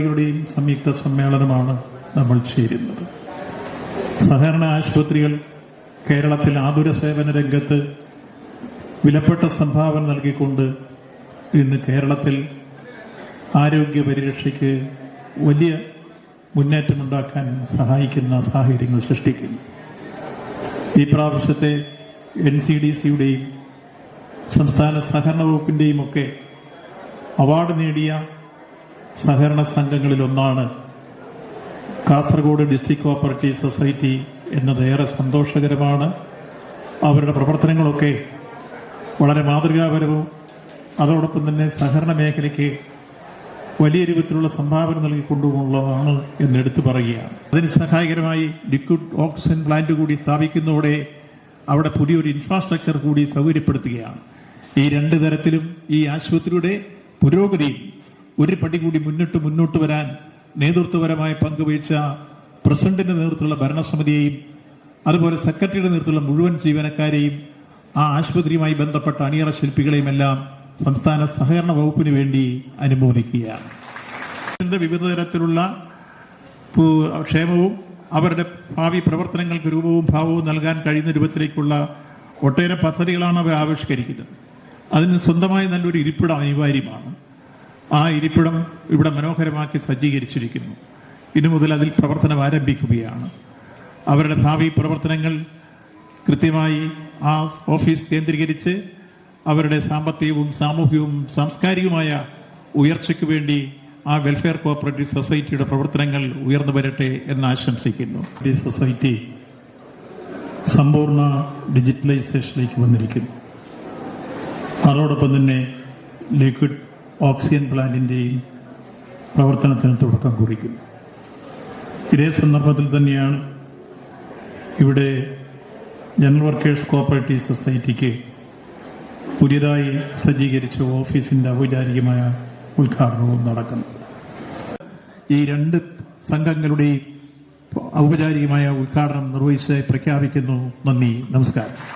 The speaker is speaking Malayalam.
യുടെയും സംയുക്ത സമ്മേളനമാണ് നമ്മൾ ചേരുന്നത്. സഹകരണ ആശുപത്രികൾ കേരളത്തിൽ ആതുര സേവന രംഗത്ത് വിലപ്പെട്ട സംഭാവന നൽകിക്കൊണ്ട് ഇന്ന് കേരളത്തിൽ ആരോഗ്യ പരിരക്ഷയ്ക്ക് വലിയ മുന്നേറ്റമുണ്ടാക്കാൻ സഹായിക്കുന്ന സാഹചര്യങ്ങൾ സൃഷ്ടിക്കുന്നു. ഈ പ്രാവശ്യത്തെ എൻ സി ഡി സിയുടെയും സംസ്ഥാന സഹകരണ വകുപ്പിന്റെയും ഒക്കെ അവാർഡ് നേടിയ സഹകരണ സംഘങ്ങളിലൊന്നാണ് കാസർഗോഡ് ഡിസ്ട്രിക്ട് കോപ്പറേറ്റീവ് സൊസൈറ്റി എന്നത് ഏറെ സന്തോഷകരമാണ്. അവരുടെ പ്രവർത്തനങ്ങളൊക്കെ വളരെ മാതൃകാപരവും അതോടൊപ്പം തന്നെ സഹകരണ മേഖലയ്ക്ക് വലിയ രൂപത്തിലുള്ള സംഭാവന നൽകിക്കൊണ്ടുമുള്ളതാണ് എന്ന് എടുത്തു പറയുകയാണ്. അതിന് സഹായകരമായി ലിക്വിഡ് ഓക്സിജൻ പ്ലാന്റ് കൂടി സ്ഥാപിക്കുന്നതോടെ അവിടെ പുതിയൊരു ഇൻഫ്രാസ്ട്രക്ചർ കൂടി സൗകര്യപ്പെടുത്തുകയാണ്. ഈ രണ്ട് തരത്തിലും ഈ ആശുപത്രിയുടെ പുരോഗതിയിൽ ഒരു പടി കൂടി മുന്നിട്ട് മുന്നോട്ട് വരാൻ നേതൃത്വപരമായ പങ്കുവഹിച്ച പ്രസിഡന്റിന്റെ നേതൃത്വത്തിലുള്ള ഭരണസമിതിയെയും അതുപോലെ സെക്രട്ടറിയുടെ നേതൃത്വത്തിലുള്ള മുഴുവൻ ജീവനക്കാരെയും ആ ആശുപത്രിയുമായി ബന്ധപ്പെട്ട അണിയറ ശില്പികളെയും എല്ലാം സംസ്ഥാന സഹകരണ വകുപ്പിന് വേണ്ടി അനുമോദിക്കുകയാണ്. വിവിധ തരത്തിലുള്ള ക്ഷേമവും അവരുടെ ഭാവി പ്രവർത്തനങ്ങൾക്ക് രൂപവും ഭാവവും നൽകാൻ കഴിയുന്ന രൂപത്തിലേക്കുള്ള ഒട്ടേറെ പദ്ധതികളാണ് അവർ ആവിഷ്കരിക്കുന്നത്. അതിന് സ്വന്തമായി നല്ലൊരു ഇരിപ്പിടം അനിവാര്യമാണ്. ആ ഇരിപ്പിടം ഇവിടെ മനോഹരമാക്കി സജ്ജീകരിച്ചിരിക്കുന്നു. ഇനി മുതൽ അതിൽ പ്രവർത്തനം ആരംഭിക്കുകയാണ്. അവരുടെ ഭാവി പ്രവർത്തനങ്ങൾ കൃത്യമായി ആ ഓഫീസ് കേന്ദ്രീകരിച്ച് അവരുടെ സാമ്പത്തികവും സാമൂഹികവും സാംസ്കാരികവുമായ ഉയർച്ചയ്ക്ക് വേണ്ടി ആ വെൽഫെയർ കോപ്പറേറ്റീവ് സൊസൈറ്റിയുടെ പ്രവർത്തനങ്ങൾ ഉയർന്നു വരട്ടെ എന്ന് ആശംസിക്കുന്നു. ഈ സൊസൈറ്റി സമ്പൂർണ ഡിജിറ്റലൈസേഷനിലേക്ക് വന്നിരിക്കുന്നു. അതോടൊപ്പം തന്നെ ലിക്വിഡ് ഓക്സിജൻ പ്ലാന്റിന്റെയും പ്രവർത്തനത്തിന് തുടക്കം കുറിക്കും ഇതേ സന്ദർഭത്തിൽ തന്നെയാണ് ഇവിടെ ജനറൽ വർക്കേഴ്സ് കോപ്പറേറ്റീവ് സൊസൈറ്റിക്ക് പുതിയതായി സജ്ജീകരിച്ച ഓഫീസിന്റെ ഔപചാരികമായ ഉദ്ഘാടനവും നടക്കുന്നു ഈ രണ്ട് സംഘങ്ങളുടെയും ഔപചാരികമായ ഉദ്ഘാടനം നിർവഹിച്ച് പ്രഖ്യാപിക്കുന്നു. നന്ദി. നമസ്കാരം.